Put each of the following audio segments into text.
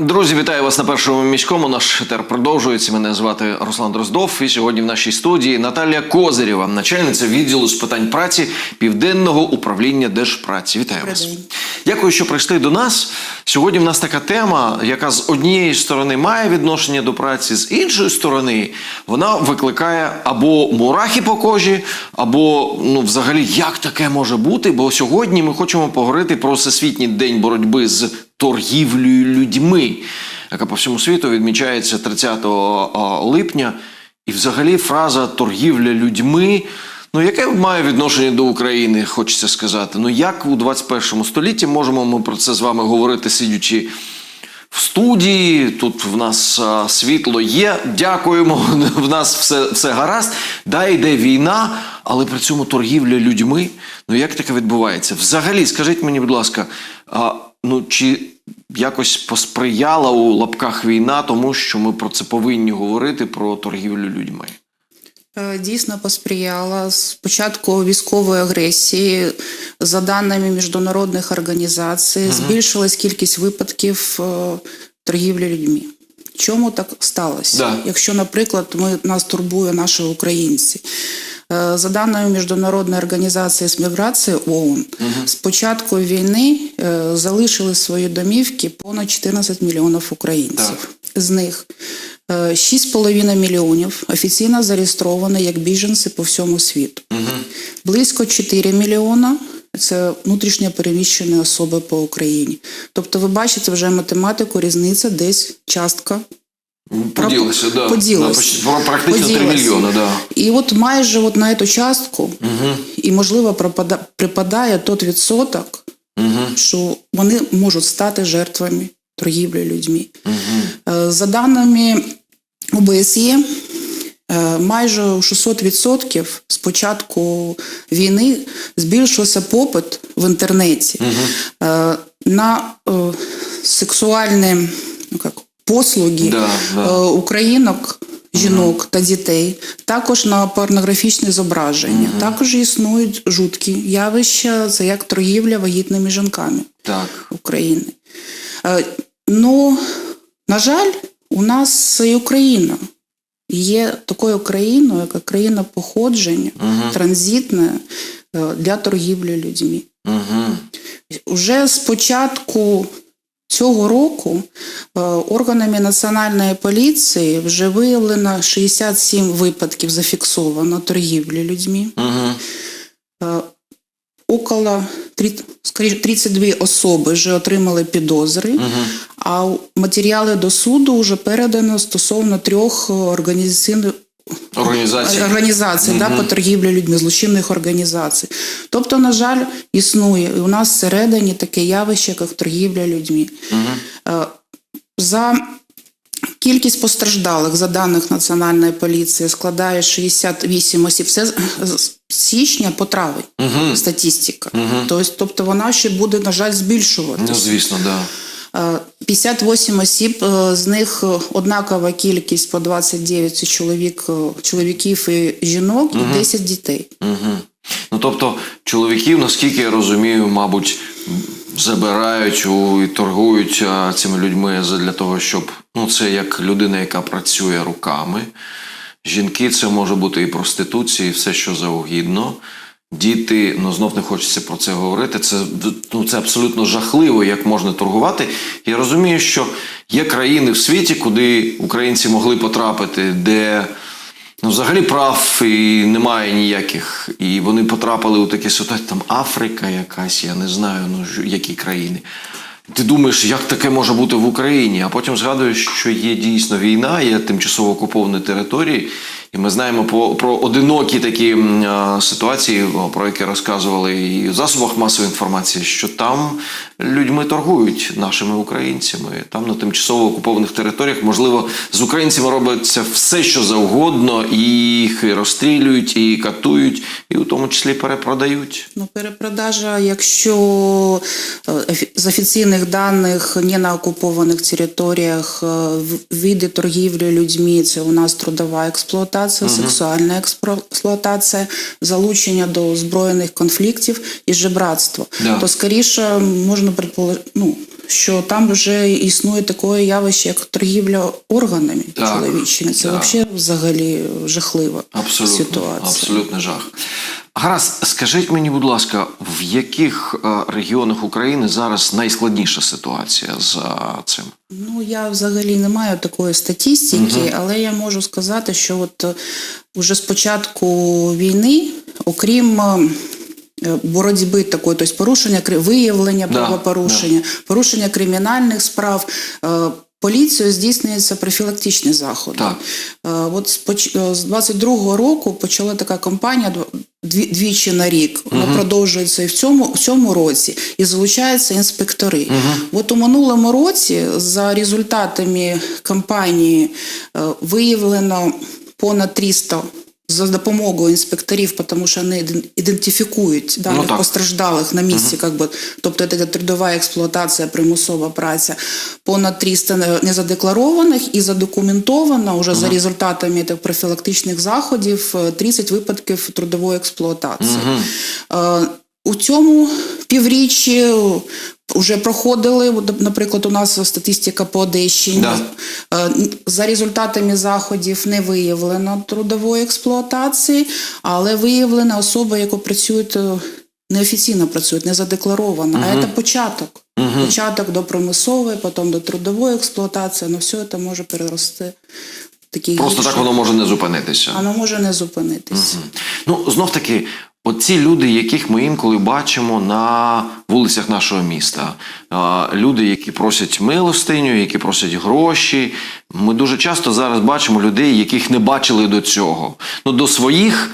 Друзі, вітаю вас на першому міському. Наш етер продовжується. Мене звати Руслан Дроздов. І сьогодні в нашій студії Наталія Козирєва, начальниця відділу з питань праці Південного управління Держпраці. Вітаю вас. Дякую, що прийшли до нас. Сьогодні в нас така тема, яка з однієї сторони має відношення до праці, з іншої сторони вона викликає або мурахи по кожі, або ну, взагалі, як таке може бути? Бо сьогодні ми хочемо поговорити про Всесвітній день боротьби з торгівлею людьми, яка по всьому світу відмічається 30 липня. І взагалі фраза торгівля людьми. Ну, яке має відношення до України, хочеться сказати. Ну, як у 21 столітті можемо ми про це з вами говорити, сидячи в студії? Тут в нас а, світло є. Дякуємо. В нас все, все гаразд. Да, йде війна, але при цьому торгівля людьми. Ну, як таке відбувається? Взагалі, скажіть мені, будь ласка, а, ну чи якось посприяла у лапках війна, тому що ми про це повинні говорити про торгівлю людьми? Е, Дійсно посприяла з початку військової агресії, за даними міжнародних організацій, збільшилась кількість випадків е, торгівлі людьми. Чому так сталося? Да. Якщо, наприклад, ми нас турбує наші українці. Е, За даними міжнародної організації з міграції ООН, з початку війни е, залишили свої домівки понад 14 мільйонів українців. З них е, 6,5 мільйонів офіційно зареєстровані як біженці по всьому світу. Близько 4 мільйона це внутрішньо переміщені особи по Україні. Тобто, ви бачите вже математику, різниця десь частка Поділися, да. Поділися. Поч- Практично 3 мільйони, да. І от майже от на цю частку, і можливо пропада- припадає той відсоток, що вони можуть стати жертвами торгівлі людьми. Е, За даними ОБСЄ, е, майже 600% з початку війни збільшився попит в інтернеті е, на е, сексуальні ну, як, послуги Да, да. е, українок. Жінок та дітей, також на порнографічні зображення. Також існують жуткі явища, це як торгівля вагітними жінками. Так. України. Е, Ну, на жаль, у нас і Україна є такою країною, яка країна походження, транзитна е, для торгівлі людьми. Угу. Уже з початку цього року е, органами національної поліції вже виявлено 67 випадків зафіксовано торгівлі людьми. Угу. Е, Около три- скоріше, 32 особи вже отримали підозри, а матеріали до суду вже передано стосовно трьох е, організаційних Організації. організацій да, по торгівлі людьми, злочинних організацій. Тобто, на жаль, існує і у нас всередині таке явище, як торгівля людьми. Е, За кількість постраждалих, за даних Національної поліції, складає 68 осіб. Це з- січня по травень статистика. Тобто, тобто вона ще буде, на жаль, збільшуватися. Ну, звісно, да. Е, 58 осіб, е, з них е, однакова кількість по 29 це чоловік, е, чоловіків і жінок, і 10 дітей. Угу. Ну, тобто, чоловіків, наскільки я розумію, мабуть, забирають у, і торгують а, цими людьми для того, щоб ну, це як людина, яка працює руками. Жінки це може бути і проституція, і все, що завгідно. Діти, ну знов не хочеться про це говорити. Це, ну, це абсолютно жахливо, як можна торгувати. Я розумію, що є країни в світі, куди українці могли потрапити, де ну, взагалі прав і немає ніяких. І вони потрапили у такі ситуації, там Африка якась, я не знаю, ну які країни. Ти думаєш, як таке може бути в Україні? А потім згадуєш, що є дійсно війна, є тимчасово окуповані території, і ми знаємо про, про одинокі такі ситуації, про які розказували і в засобах масової інформації, що там людьми торгують нашими українцями. Там на тимчасово окупованих територіях, можливо, з українцями робиться все, що завгодно, і їх і розстрілюють, і катують, і у тому числі перепродають. Ну, перепродажа, якщо е, з офіційних даних не на окупованих територіях е, види торгівлі людьми, це у нас трудова експлуатація, сексуальна експро- експлуатація, залучення до збройних конфліктів і жебратство. Да. То скоріше можна предположити, ну, що там вже існує таке явище, як торгівля органами Так, чоловічими. Це так. взагалі взагалі жахлива Абсолютно, ситуація. абсолютно жах. Гаразд, скажіть мені, будь ласка, в яких е, регіонах України зараз найскладніша ситуація з е, цим? Ну, я взагалі не маю такої статистики, але я можу сказати, що от е, уже з початку війни, окрім боротьби такої, тобто порушення виявлення Да, правопорушення, порушення кримінальних справ. е, Поліцією здійснюються профілактичні заходи. Так. Е, От з поч- е, 22-го року почала така кампанія дв- дві- двічі на рік. Вона продовжується і в цьому, в цьому році, і залучаються інспектори. От у минулому році, за результатами кампанії, е, виявлено понад 300 за допомогою інспекторів, тому що вони ідентифікують даних Ну, постраждалих на місці, как би, тобто це трудова експлуатація, примусова праця, понад 300 незадекларованих і задокументовано вже за результатами так, профілактичних заходів е, 30 випадків трудової експлуатації. Е, У цьому півріччі вже проходили, наприклад, у нас статистика по Одещині. Да. Е, За результатами заходів не виявлено трудової експлуатації, але виявлена особа, яка працює е, неофіційно працює, не задекларована. А це початок. Початок до промислової, потім до трудової експлуатації, але все це може перерости в такі Просто гірші. так воно може не зупинитися. Воно може не зупинитися. Ну, знов таки, оці люди, яких ми інколи бачимо на вулицях нашого міста, люди, які просять милостиню, які просять гроші. Ми дуже часто зараз бачимо людей, яких не бачили до цього. Ну, до своїх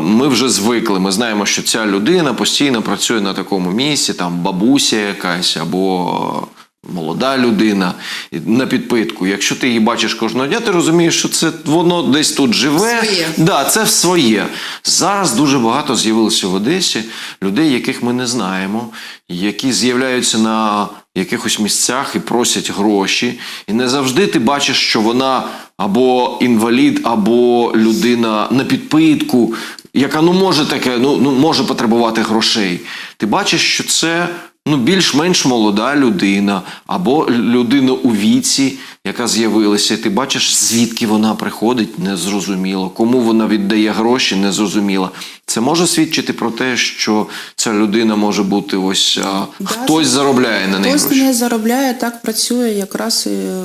ми вже звикли. Ми знаємо, що ця людина постійно працює на такому місці, там бабуся якась або. Молода людина на підпитку. Якщо ти її бачиш кожного дня, ти розумієш, що це воно десь тут живе. Своє. Да, це своє. Зараз дуже багато з'явилося в Одесі людей, яких ми не знаємо, які з'являються на якихось місцях і просять гроші. І не завжди ти бачиш, що вона або інвалід, або людина на підпитку, яка ну може таке, ну, ну може потребувати грошей. Ти бачиш, що це. Ну, більш-менш молода людина або людина у віці, яка з'явилася. і Ти бачиш, звідки вона приходить, незрозуміло. Кому вона віддає гроші, незрозуміло. Це може свідчити про те, що ця людина може бути ось а, Да, хтось заробляє на неї Хтось гроші. не заробляє, так працює якраз і е,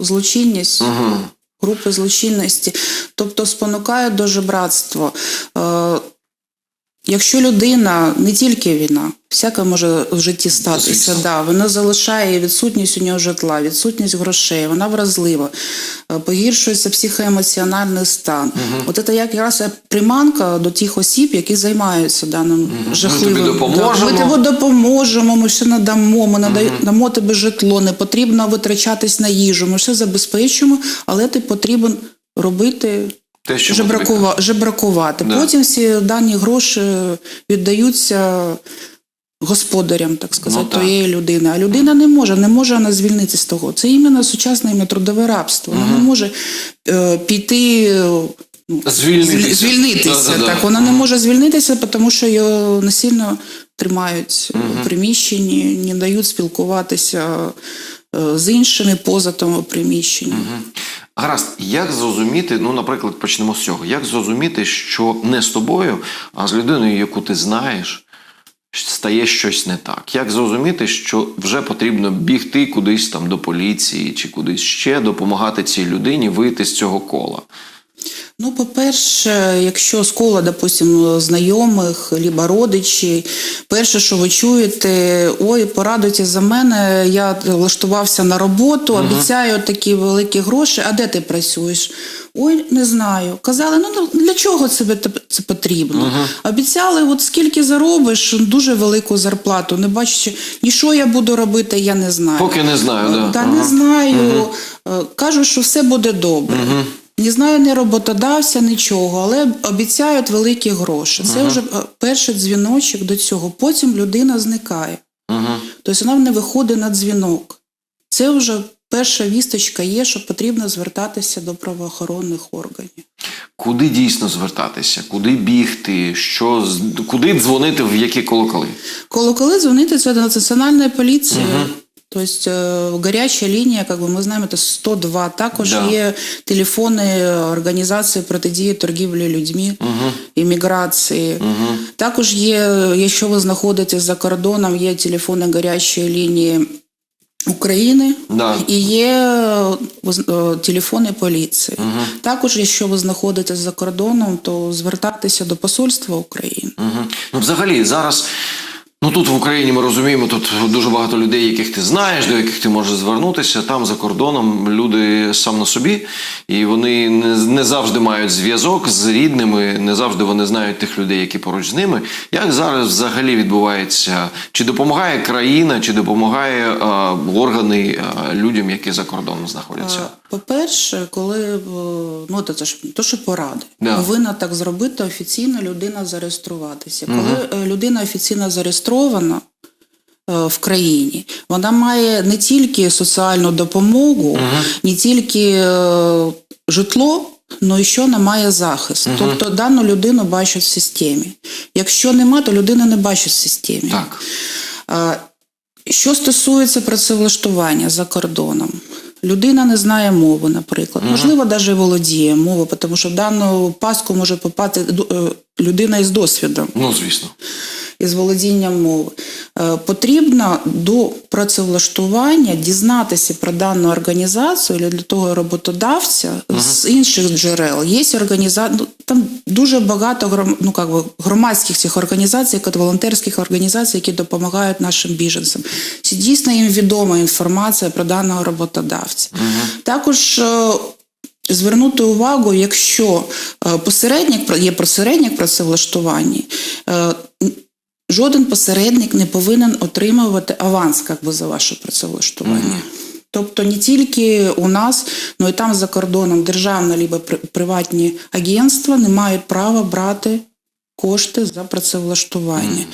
злочинність. Групи злочинності, тобто спонукають до жебратства. Якщо людина не тільки війна, всяке може в житті статися, да, вона залишає відсутність у нього житла, відсутність грошей, вона вразлива, е, погіршується психоемоціональний стан. От це якраз приманка до тих осіб, які займаються даним жахливим. тобі допоможемо. Да, Ми тобі допоможемо, ми все надамо, ми надаємо, дамо тобі житло, не потрібно витрачатись на їжу, ми все забезпечимо, але ти потрібен робити. Те, що Жебракува, жебракувати. Да. Потім всі дані гроші віддаються господарям, так сказати, Ну, так. тієї людини. А людина не може, не може вона звільнитися з того. Це іменно сучасне іменно трудове рабство. Вона не може е, піти. Ну, Звільнитися. звільнитися. Да-да-да. Так, вона не може звільнитися, тому що його насильно тримають у приміщенні, не дають спілкуватися е, з іншими поза тому приміщенні. Гаразд, як зрозуміти, ну, наприклад, почнемо з цього. Як зрозуміти, що не з тобою, а з людиною, яку ти знаєш, стає щось не так? Як зрозуміти, що вже потрібно бігти кудись там до поліції чи кудись ще допомагати цій людині вийти з цього кола? Ну, по-перше, якщо з кола, допустим, знайомих, либо родичі, перше, що ви чуєте, ой, порадуйте за мене, я влаштувався на роботу, обіцяю такі великі гроші, а де ти працюєш? Ой, не знаю. Казали, ну для чого це, це потрібно? Обіцяли, от скільки заробиш, дуже велику зарплату, не бачачи, ні що я буду робити, я не знаю. Поки не знаю, да. Та Ага. не знаю. Е, Кажуть, що все буде добре. Не знаю ні роботодавця, нічого, але обіцяють великі гроші. Це вже е, перший дзвіночок до цього. Потім людина зникає. Угу. Тобто вона не виходить на дзвінок. Це вже перша вісточка є, що потрібно звертатися до правоохоронних органів. куди дійсно звертатися, куди бігти, що куди дзвонити, в які колоколи? Колоколи дзвонити це національна поліція. Тобто е, гаряча лінія, як би ми знаємо, це 102. Також Да. є телефони організації протидії торгівлі людьми, імміграції. Також є, якщо ви знаходитесь за кордоном, є телефони гарячої лінії України Да. і є е, воз- е, телефони поліції. Також, якщо ви знаходитесь за кордоном, то звертайтеся до посольства України. Угу. Ну, взагалі, зараз. Ну тут в Україні ми розуміємо, тут дуже багато людей, яких ти знаєш, до яких ти можеш звернутися. Там за кордоном люди сам на собі, і вони не, завжди мають зв'язок з рідними, не завжди вони знають тих людей, які поруч з ними. Як зараз взагалі відбувається? Чи допомагає країна, чи допомагає е, органи е, людям, які за кордоном знаходяться? По-перше, коли е, ну це ж то, що поради, Да. повинна так зробити офіційно людина зареєструватися. Коли е, людина офіційно зареєстрована е, в країні, вона має не тільки соціальну допомогу, не тільки житло. Ну і що вона має захист. Тобто дану людину бачать в системі. Якщо нема, то людина не бачить в системі. Так. Що стосується працевлаштування за кордоном, людина не знає мову, наприклад. Можливо, навіть володіє мовою, тому що в дану паску може попати е, людина із досвідом, Ну, звісно. із володінням мови. Е, Потрібно до працевлаштування дізнатися про дану організацію для того роботодавця з інших джерел. Є організація, ну, там дуже багато гром, ну, как би, громадських цих організацій, волонтерських організацій, які допомагають нашим біженцям. Чи дійсно їм відома інформація про даного роботодавця? Також е, Звернути увагу, якщо е, посередник є посередник працевлаштування, е, жоден посередник не повинен отримувати аванс як би, за ваше працевлаштування. Тобто не тільки у нас, але і там за кордоном державне або приватні агентства не мають права брати кошти за працевлаштування.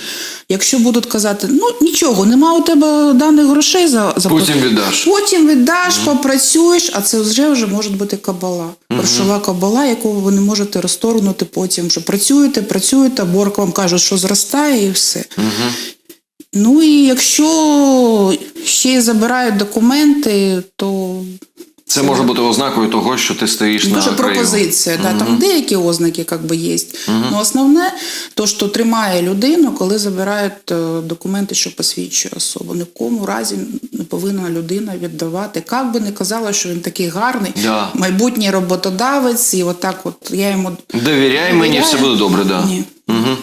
Якщо будуть казати, ну нічого, нема у тебе даних грошей за, за Потім віддаш. Потім віддаш, попрацюєш, а це вже вже може бути кабала. Грошова кабала, яку ви не можете розторгнути потім. Що працюєте, працюєте, борг вам кажуть, що зростає, і все. Ну і якщо ще й забирають документи, то Це може бути ознакою того, що ти стоїш дуже на краю. пропозиція. Да, там деякі ознаки как би, є. Ну, основне, то, що тримає людину, коли забирають е, документи, що посвідчує особу. Ні в кому разі не повинна людина віддавати. Як би не казала, що він такий гарний, Да. майбутній роботодавець, і отак от я йому Довіряй мені, все буде добре, да. Ні. Угу.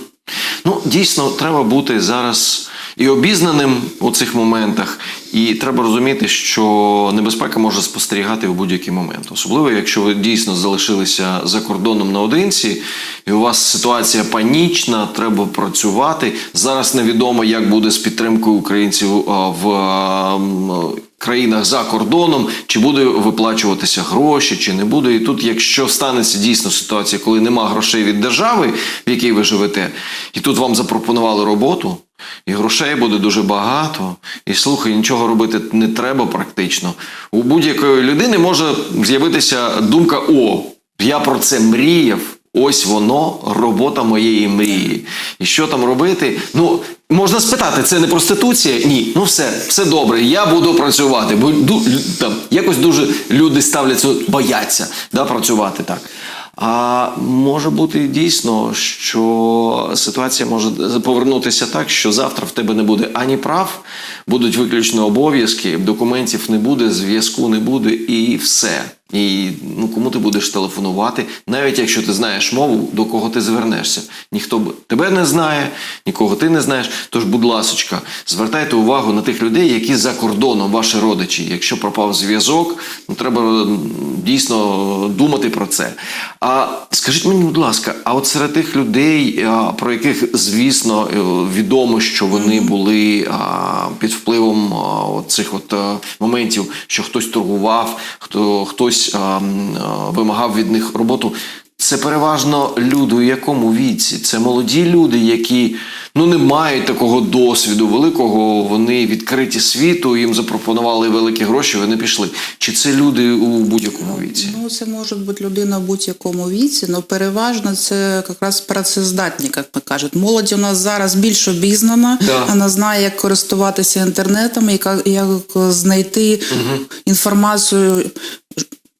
Ну, дійсно, треба бути зараз і обізнаним у цих моментах, і треба розуміти, що небезпека може спостерігати в будь-який момент. Особливо, якщо ви дійсно залишилися за кордоном наодинці, і у вас ситуація панічна, треба працювати. Зараз невідомо, як буде з підтримкою українців в країнах за кордоном, чи буде виплачуватися гроші, чи не буде. І тут, якщо станеться дійсно ситуація, коли нема грошей від держави, в якій ви живете, і тут вам запропонували роботу. І грошей буде дуже багато, і слухай, нічого робити не треба практично. У будь-якої людини може з'явитися думка: о, я про це мріяв. Ось воно, робота моєї мрії. І що там робити? Ну, можна спитати, це не проституція? Ні. Ну все, все добре, я буду працювати. Бо там, якось дуже люди ставляться, бояться да, працювати так. А може бути дійсно, що ситуація може повернутися так, що завтра в тебе не буде ані прав, будуть виключно обов'язки, документів не буде, зв'язку не буде, і все. І ну кому ти будеш телефонувати, навіть якщо ти знаєш мову, до кого ти звернешся. Ніхто тебе не знає, нікого ти не знаєш. Тож, будь ласочка, звертайте увагу на тих людей, які за кордоном, ваші родичі. Якщо пропав зв'язок, ну треба дійсно думати про це. А скажіть мені, будь ласка, а от серед тих людей, про яких звісно е, відомо, що вони були під впливом цих от моментів, що хтось торгував, хто хтось а, а, вимагав від них роботу. це переважно люди у якому віці? Це молоді люди, які ну не мають такого досвіду великого. Вони відкриті світу, їм запропонували великі гроші, вони пішли. Чи це люди у будь-якому віці? Ну, це може бути людина в будь-якому віці, але переважно це якраз працездатні, як ми кажуть. Молодь у нас зараз більш обізнана, Да. вона знає, як користуватися інтернетом, як, як знайти інформацію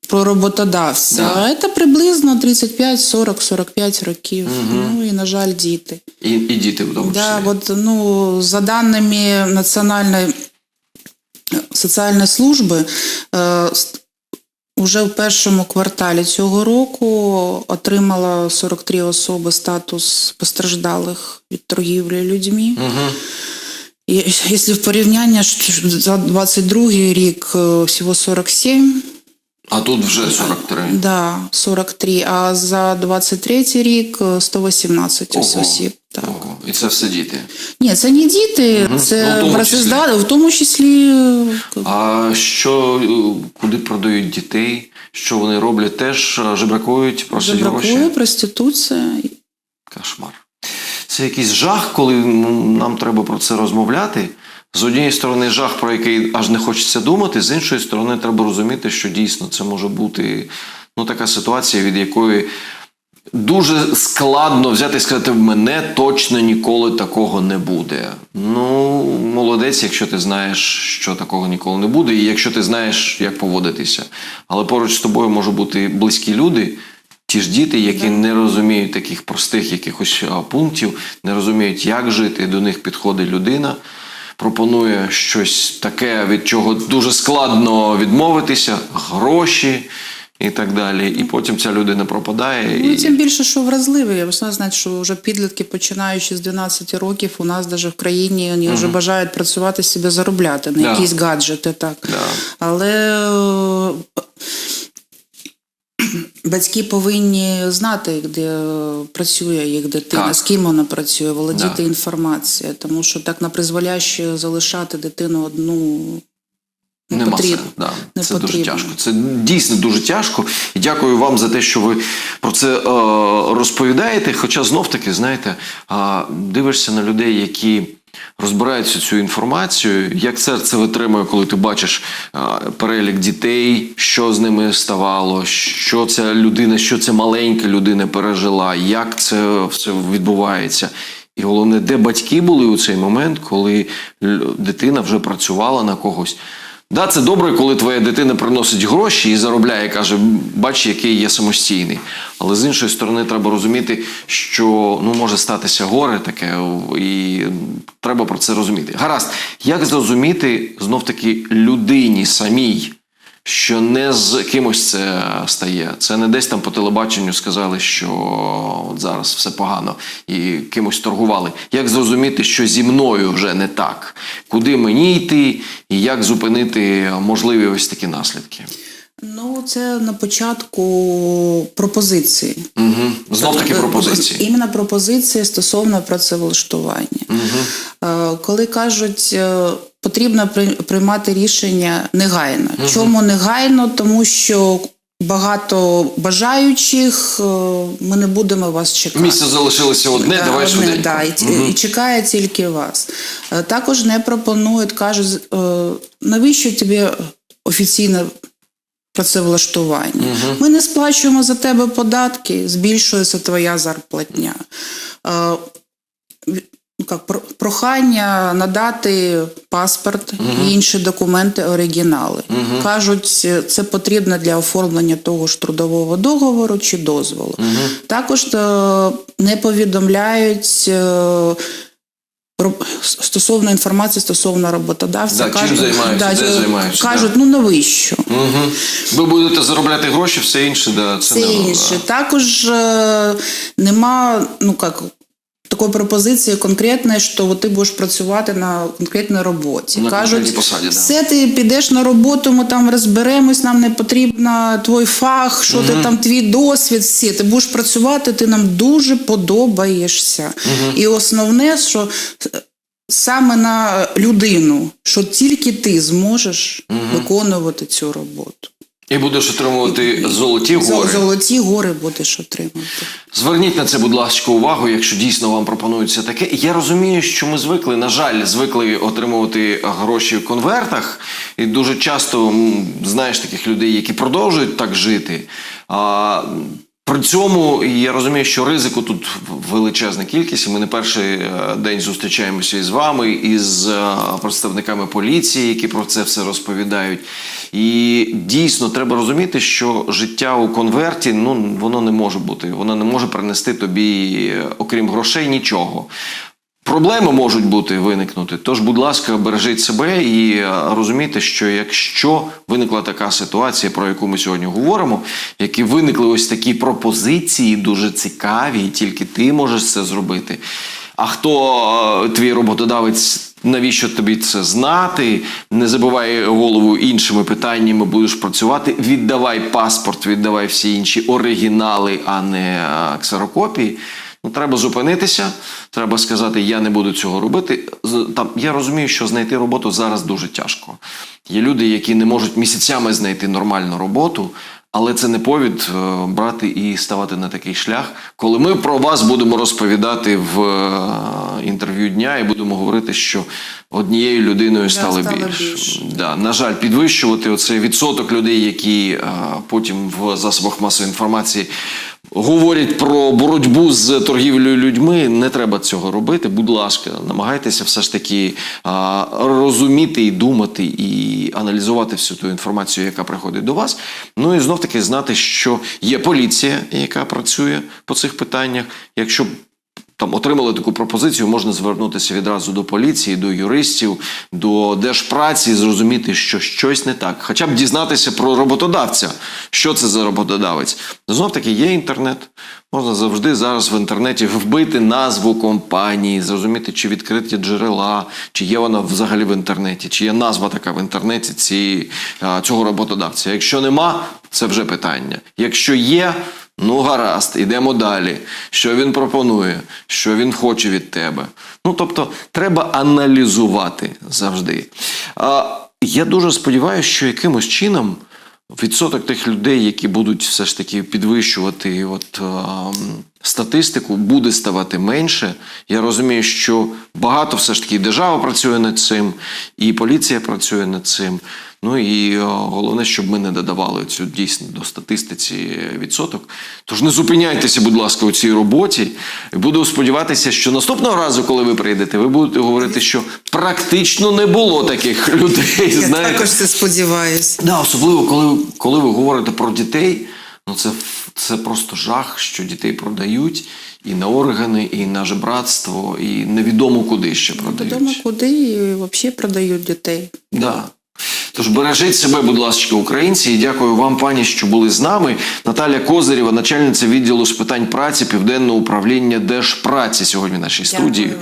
про роботодавця. Да. Це приблизно 35, 40, 45 років. Ну і, на жаль, діти. І, і діти в тому Да, числі. от, ну, за даними Національної соціальної служби, е, уже в першому кварталі цього року отримала 43 особи статус постраждалих від торгівлі людьми. Угу. Якщо в порівняння за 22 рік е, всього 47, А тут вже 43. да, 43, а за 23 рік е, 118 Ого. осіб. Так. Ого. І це все діти. Ні, це не діти, Ну, в це тому працездатні, в тому числі е, А що е, куди продають дітей? Що вони роблять? Теж е, жебракують, просять жебракує, гроші. проституція. Кошмар. Це якийсь жах, коли нам треба про це розмовляти. З однієї сторони, жах, про який аж не хочеться думати, з іншої сторони, треба розуміти, що дійсно це може бути ну, така ситуація, від якої дуже складно взяти і сказати, в мене точно ніколи такого не буде. Ну, молодець, якщо ти знаєш, що такого ніколи не буде, і якщо ти знаєш, як поводитися. Але поруч з тобою можуть бути близькі люди, ті ж діти, які не розуміють таких простих якихось пунктів, не розуміють, як жити. До них підходить людина, пропонує щось таке, від чого дуже складно відмовитися, гроші. І так далі, і потім ця людина пропадає. Ну, і... тим більше, що вразливі. Я можна знати, що вже підлітки, починаючи з 12 років, у нас навіть в країні вони вже бажають працювати собі заробляти на Да. якісь гаджети. Так. Да. Але е, батьки повинні знати, де працює їх дитина, Так. з ким вона працює, володіти Да. інформацією, тому що так на призволяще залишати дитину одну. Не Нема потрібно. да. Не це потрібно. дуже тяжко. Це дійсно дуже тяжко. І дякую вам за те, що ви про це е, розповідаєте. Хоча знов таки, знаєте, е, дивишся на людей, які розбираються цю інформацію, як серце витримує, коли ти бачиш перелік дітей, що з ними ставало, що ця людина, що ця маленька людина пережила, як це все відбувається. І головне, де батьки були у цей момент, коли дитина вже працювала на когось. Да, це добре, коли твоя дитина приносить гроші і заробляє, каже, бач, який я самостійний. Але з іншої сторони, треба розуміти, що ну, може статися горе таке, і треба про це розуміти. Гаразд, як зрозуміти знов таки людині самій, що не з кимось це стає. Це не десь там по телебаченню сказали, що от зараз все погано і кимось торгували. Як зрозуміти, що зі мною вже не так? Куди мені йти, і як зупинити можливі ось такі наслідки? Ну, це на початку пропозиції. Угу. Знов таки Тобто, пропозиції. Іменно пропозиції стосовно працевлаштування. Е, Коли кажуть, е, потрібно приймати рішення негайно. Чому негайно? Тому що багато бажаючих, е, ми не будемо вас чекати. Місце залишилося одне, Да, давай одне, швиденько. да, і, ті- і чекає тільки вас. Е, Також не пропонують, кажуть, е, навіщо тобі офіційне працевлаштування? Ми не сплачуємо за тебе податки, збільшується твоя зарплатня. Ві- ну, як, прохання надати паспорт і інші документи, оригінали. Кажуть, е, це потрібно для оформлення того ж трудового договору чи дозволу. Також е, не повідомляють. е, Стосовно інформації стосовно роботодавця, Да, чим займаються, де е, займаються, кажуть, ну навіщо? Угу. Ви будете заробляти гроші, все інше, да, це, Це не інше. Також е, нема, ну як. Такої пропозиції конкретної, що от ти будеш працювати на конкретній роботі. На Кажуть, посаді, да. все ти підеш на роботу, ми там розберемось, нам не потрібно твій фах, що ти там, твій досвід, всі. Ти будеш працювати, ти нам дуже подобаєшся. І основне, що саме на людину, що тільки ти зможеш виконувати цю роботу. І будеш отримувати золоті гори. Золоті гори будеш отримувати. Зверніть на це, будь ласка, увагу, якщо дійсно вам пропонується таке. Я розумію, що ми звикли, на жаль, звикли отримувати гроші в конвертах. І дуже часто знаєш таких людей, які продовжують так жити. А, при цьому я розумію, що ризику тут величезна кількість. Ми не перший е, день зустрічаємося із вами, із е, представниками поліції, які про це все розповідають. І дійсно треба розуміти, що життя у конверті ну воно не може бути. Воно не може принести тобі, е, окрім грошей, нічого. Проблеми можуть бути виникнути. Тож, будь ласка, бережіть себе і е, розумійте, що якщо виникла така ситуація, про яку ми сьогодні говоримо, які виникли ось такі пропозиції, дуже цікаві, і тільки ти можеш це зробити. А хто е, твій роботодавець? Навіщо тобі це знати? Не забувай голову іншими питаннями, будеш працювати. Віддавай паспорт, віддавай всі інші оригінали, а не е, ксерокопії. Ну, треба зупинитися, треба сказати, я не буду цього робити. Там я розумію, що знайти роботу зараз дуже тяжко. Є люди, які не можуть місяцями знайти нормальну роботу, але це не повід е, брати і ставати на такий шлях, коли ми про вас будемо розповідати в е, інтерв'ю дня і будемо говорити, що однією людиною стало, більше. більше. Да, на жаль, підвищувати оцей відсоток людей, які е, потім в засобах масової інформації говорять про боротьбу з торгівлею людьми. Не треба цього робити. Будь ласка, намагайтеся все ж таки а, розуміти і думати, і аналізувати всю ту інформацію, яка приходить до вас. Ну і знов таки знати, що є поліція, яка працює по цих питаннях. Якщо там отримали таку пропозицію, можна звернутися відразу до поліції, до юристів, до держпраці, зрозуміти, що щось не так. Хоча б дізнатися про роботодавця, що це за роботодавець. Знов таки є інтернет. Можна завжди зараз в інтернеті вбити назву компанії, зрозуміти, чи відкриті джерела, чи є вона взагалі в інтернеті, чи є назва така в інтернеті ці, цього роботодавця. Якщо нема, це вже питання. Якщо є, Ну, гаразд, ідемо далі. Що він пропонує, що він хоче від тебе. Ну, тобто, треба аналізувати завжди. А, я дуже сподіваюся, що якимось чином відсоток тих людей, які будуть все ж таки підвищувати от, а, статистику, буде ставати менше. Я розумію, що багато все ж таки держава працює над цим, і поліція працює над цим. Ну і е, головне, щоб ми не додавали цю дійсно до статистиці відсоток. Тож не зупиняйтеся, будь ласка, у цій роботі. Буду сподіватися, що наступного разу, коли ви прийдете, ви будете говорити, що практично не було таких людей. Я знаєте. також це сподіваюся. Да, особливо, коли, коли ви говорите про дітей, ну це, це просто жах, що дітей продають і на органи, і на жебратство, і невідомо куди ще продають. Невідомо куди і взагалі продають дітей. Да. Тож бережіть себе, будь ласка, українці, і дякую вам, пані, що були з нами. Наталя Козирєва, начальниця відділу з питань праці Південного управління Держпраці сьогодні в нашій студії. вам.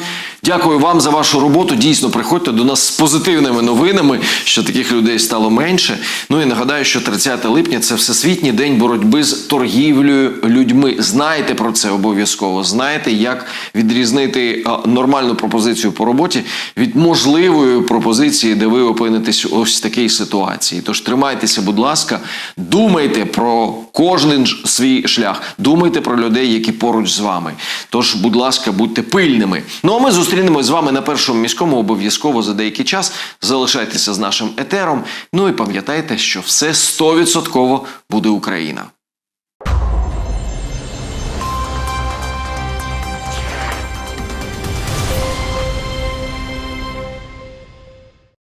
Дякую вам за вашу роботу. Дійсно, приходьте до нас з позитивними новинами, що таких людей стало менше. Ну і нагадаю, що 30 липня це Всесвітній день боротьби з торгівлею людьми. Знайте про це обов'язково. Знайте, як відрізнити нормальну пропозицію по роботі від можливої пропозиції, де ви опинитесь ось такій ситуації. Тож тримайтеся, будь ласка, думайте про кожен свій шлях. Думайте про людей, які поруч з вами. Тож, будь ласка, будьте пильними. Ну а ми зустрінемось з вами на першому міському обов'язково за деякий час. Залишайтеся з нашим етером. Ну і пам'ятайте, що все 100% буде Україна.